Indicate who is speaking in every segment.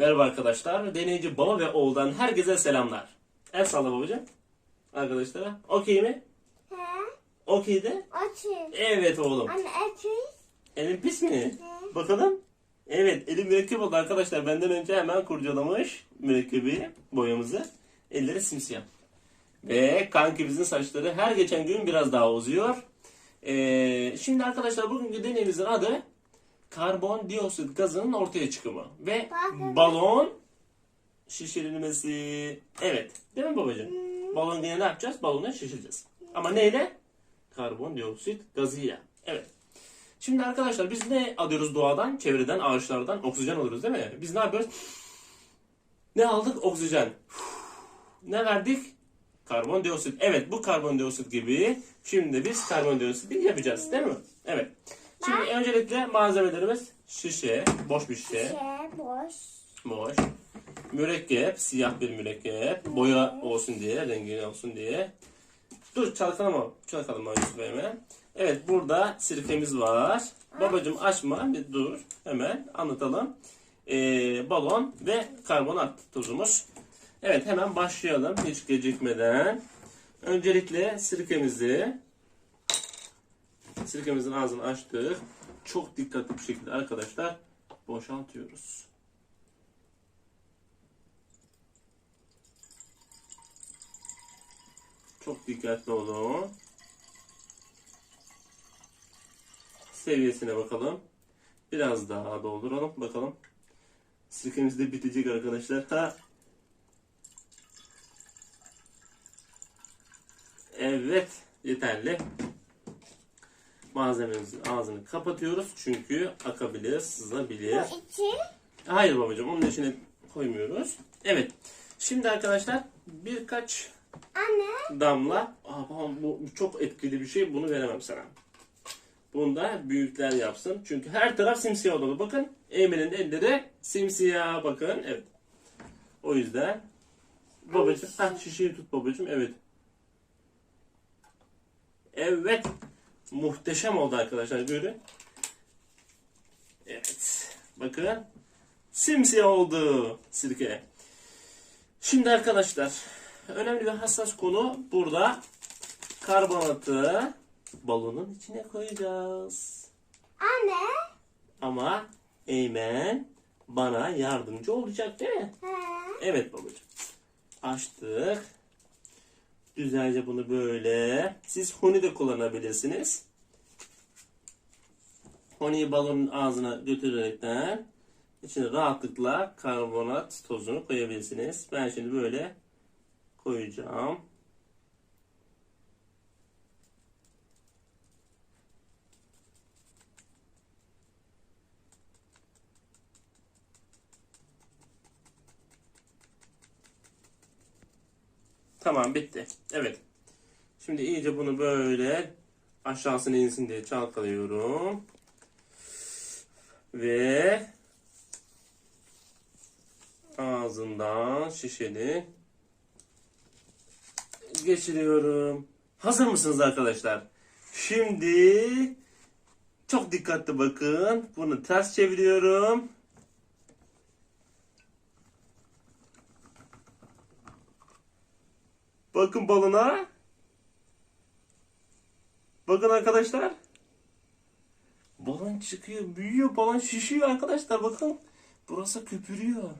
Speaker 1: Merhaba arkadaşlar. Deneyici baba ve oğuldan herkese selamlar. El salla babacığım. Arkadaşlara. Okey mi?
Speaker 2: He?
Speaker 1: Okey de.
Speaker 2: Açın.
Speaker 1: Evet oğlum.
Speaker 2: Anne.
Speaker 1: Elin pis mi? Bakalım. Evet elim mürekkep oldu arkadaşlar. Benden önce hemen kurcalamış mürekkebi boyamızı. Elleri simsiyah. Ve kankimizin saçları her geçen gün biraz daha uzuyor. Ee, şimdi arkadaşlar bugünkü deneyimizin adı karbondioksit gazının ortaya çıkımı. Ve
Speaker 2: Bakın.
Speaker 1: balon şişirilmesi. Evet. Değil mi babacığım? Balon yine ne yapacağız? Balonu şişireceğiz. Ama neyle? Karbondioksit gazıyla. Evet. Şimdi arkadaşlar biz ne alıyoruz doğadan, çevreden, ağaçlardan? Oksijen alıyoruz değil mi? Biz ne yapıyoruz? Ne aldık? Oksijen. Ne verdik? Karbondioksit. Evet bu karbondioksit gibi. Şimdi biz karbondioksiti yapacağız değil mi? Evet. Şimdi öncelikle malzemelerimiz şişe, boş bir şişe,
Speaker 2: Şey boş.
Speaker 1: boş. Mürekkep, siyah bir mürekkep. Boya olsun diye, rengi olsun diye. Dur çalkalama, çalkalama Yusuf hemen. Evet burada sirkemiz var. Babacım açma bir dur hemen anlatalım. Ee, balon ve karbonat tuzumuz. Evet hemen başlayalım hiç gecikmeden. Öncelikle sirkemizi sirkemizin ağzını açtık. Çok dikkatli bir şekilde arkadaşlar boşaltıyoruz. Çok dikkatli olun. Seviyesine bakalım. Biraz daha dolduralım bakalım. Sirkemiz de bitecek arkadaşlar. Ha. Evet, yeterli. Malzememizin ağzını kapatıyoruz çünkü akabilir, sızabilir.
Speaker 2: Bu içi.
Speaker 1: Hayır babacığım onun içine koymuyoruz. Evet. Şimdi arkadaşlar birkaç
Speaker 2: Anne.
Speaker 1: damla. Aa, babam bu çok etkili bir şey. Bunu veremem sana. Bunu da büyükler yapsın. Çünkü her taraf simsiyah olmalı. Bakın Eymen'in elleri simsiyah. Bakın. Evet. O yüzden babacığım. Ha, şişeyi tut babacığım. Evet. Evet. Muhteşem oldu arkadaşlar. Görün. Evet. Bakın. Simsiyah oldu sirke. Şimdi arkadaşlar önemli bir hassas konu burada karbonatı balonun içine koyacağız.
Speaker 2: Anne.
Speaker 1: Ama Eymen bana yardımcı olacak değil mi?
Speaker 2: He.
Speaker 1: Evet babacığım. Açtık. Güzelce bunu böyle. Siz huni de kullanabilirsiniz. Huniyi balonun ağzına götürerekten içine rahatlıkla karbonat tozunu koyabilirsiniz. Ben şimdi böyle koyacağım. Tamam bitti. Evet. Şimdi iyice bunu böyle aşağısına insin diye çalkalıyorum. Ve ağzından şişeni geçiriyorum. Hazır mısınız arkadaşlar? Şimdi çok dikkatli bakın. Bunu ters çeviriyorum. Bakın balona. Bakın arkadaşlar. Balon çıkıyor, büyüyor, balon şişiyor arkadaşlar. Bakın. Burası köpürüyor.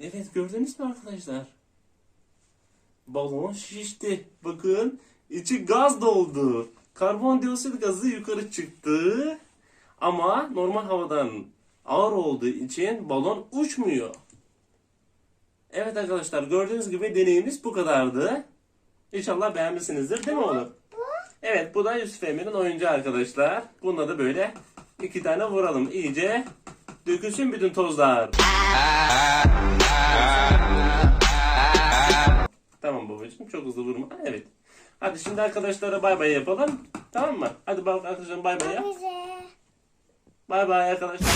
Speaker 1: Evet gördünüz mü arkadaşlar? Balon şişti. Bakın içi gaz doldu. Karbondioksit gazı yukarı çıktı. Ama normal havadan ağır olduğu için balon uçmuyor. Evet arkadaşlar gördüğünüz gibi deneyimiz bu kadardı. İnşallah beğenmişsinizdir değil mi oğlum? Evet bu da Yusuf Emre'nin oyuncağı arkadaşlar. Bununla da böyle iki tane vuralım. İyice dökülsün bütün tozlar. Tamam babacığım çok hızlı vurma. Evet. Hadi şimdi arkadaşlara bay bay yapalım. Tamam mı? Hadi bak arkadaşlar bay bay yap. Bay bay arkadaşlar.